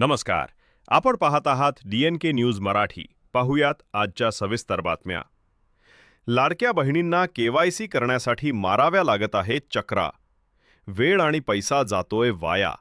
नमस्कार. आपण पाहत आहात डीएन के न्यूज मराठी. पाहुयात आजच्या सविस्तर बातम्या. लाडक्या बहिणींना केवायसी करण्यासाठी माराव्या लागत आहेत चक्रा. वेळ आणि पैसा जातोय वाया.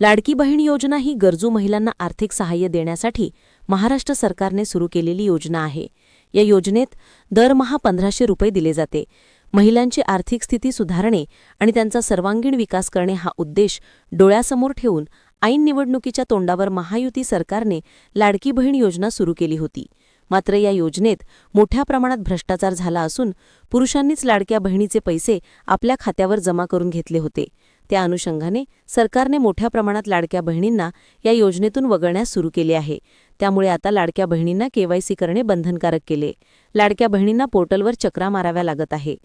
लाडकी बहीण योजना ही गरजू महिलांना आर्थिक सहाय्य देण्यासाठी महाराष्ट्र सरकारने सुरू केलेली योजना आहे. या योजनेत दरमहा पंधराशे रुपये दिले जाते. महिलांची आर्थिक स्थिती सुधारणे आणि त्यांचा सर्वांगीण विकास करणे हा उद्देश डोळ्यासमोर ठेवून ऐन निवडणुकीच्या तोंडावर महायुती सरकारने लाडकी बहीण योजना सुरू केली होती. मात्र या योजनेत मोठ्या प्रमाणात भ्रष्टाचार झाला असून पुरुषांनीच लाडक्या बहिणीचे पैसे आपल्या खात्यावर जमा करून घेतले होते. त्या अनुषंगाने सरकारने मोठ्या प्रमाणात लाडक्या बहिणींना या योजनेतून वगळण्यास सुरू केले आहे. त्यामुळे आता लाडक्या बहिणींना केवायसी करणे बंधनकारक केले. लाडक्या बहिणींना पोर्टलवर चक्रा माराव्या लागत आहे.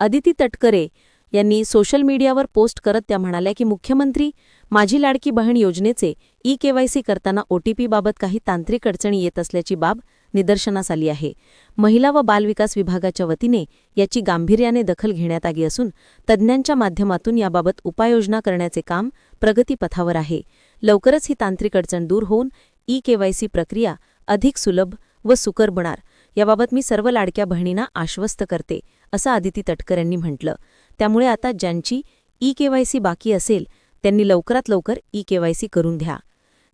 अदिती तटकरे यांनी सोशल मीडियावर पोस्ट करत त्या म्हणाल्या की मुख्यमंत्री माझी लाडकी बहीण योजनेचे ई केवायसी करताना ओटीपीबाबत काही तांत्रिक अडचणी येत असल्याची बाब निदर्शनास आली आहे. महिला व बालविकास विभागाच्या वतीने याची गांभीर्याने दखल घेण्यात आली असून तज्ज्ञांच्या माध्यमातून याबाबत उपाययोजना करण्याचे काम प्रगतीपथावर आहे. लवकरच ही तांत्रिक अडचण दूर होऊन ई केवायसी प्रक्रिया अधिक सुलभ व सुकर बनणार. याबाबत मी सर्व लाडक्या बहिणींना आश्वस्त करते असं आदिती तटकर यांनी म्हटलं. त्यामुळे आता ज्यांची ई केवायसी बाकी असेल त्यांनी लवकरात लवकर ई केवायसी करून घ्या.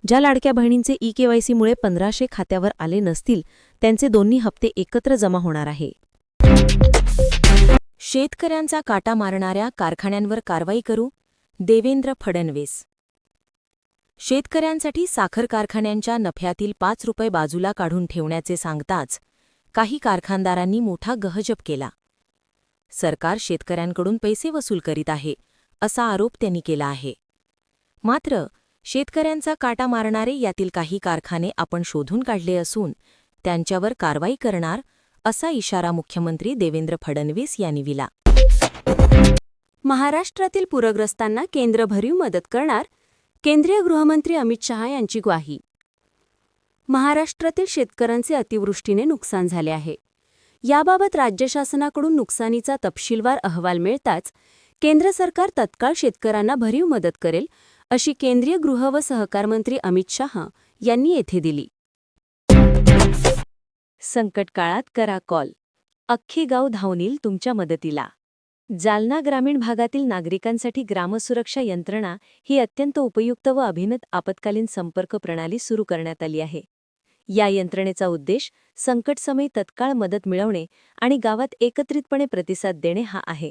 ज्या लाडक्या बहिणींचे ई केवायसीमुळे पंधराशे खात्यावर आले नसतील त्यांचे दोन्ही हप्ते एकत्र जमा होणार आहे. शेतकऱ्यांचा काटा मारणाऱ्या कारखान्यांवर कारवाई करू देवेंद्र फडणवीस. शेतकऱ्यांसाठी साखर कारखान्यांच्या नफ्यातील पाच रुपये बाजूला काढून ठेवण्याचे सांगताच काही कारखानदारांनी मोठा गहजप केला. सरकार शेतकऱ्यांकडून पैसे वसूल करीत आहे असा आरोप त्यांनी केला आहे. मात्र शेतकऱ्यांचा काटा मारणारे यातील काही कारखाने आपण शोधून काढले असून त्यांच्यावर कारवाई करणार असा इशारा मुख्यमंत्री देवेंद्र फडणवीस यांनी दिला. महाराष्ट्रातील पूरग्रस्तांना केंद्र भरीव मदत करणार केंद्रीय गृहमंत्री अमित शहा यांची ग्वाही. महाराष्ट्रातील शेतकऱ्यांचे अतिवृष्टीने नुकसान झाले आहे. याबाबत राज्य शासनाकडून नुकसानीचा तपशीलवार अहवाल मिळताच केंद्र सरकार तत्काळ शेतकऱ्यांना भरीव मदत करेल अशी केंद्रीय गृह व सहकार मंत्री अमित शहा यांनी येथे दिली. संकट काळात करा कॉल. अख्खी गाव धावनील तुमच्या मदतीला. जालना ग्रामीण भागातील नागरिकांसाठी ग्रामसुरक्षा यंत्रणा ही अत्यंत उपयुक्त व अभिनत आपत्कालीन संपर्क प्रणाली सुरू करण्यात आली आहे. या यंत्रणेचा उद्देश संकटसमयी तत्काळ मदत मिळवणे आणि गावात एकत्रितपणे प्रतिसाद देणे हा आहे.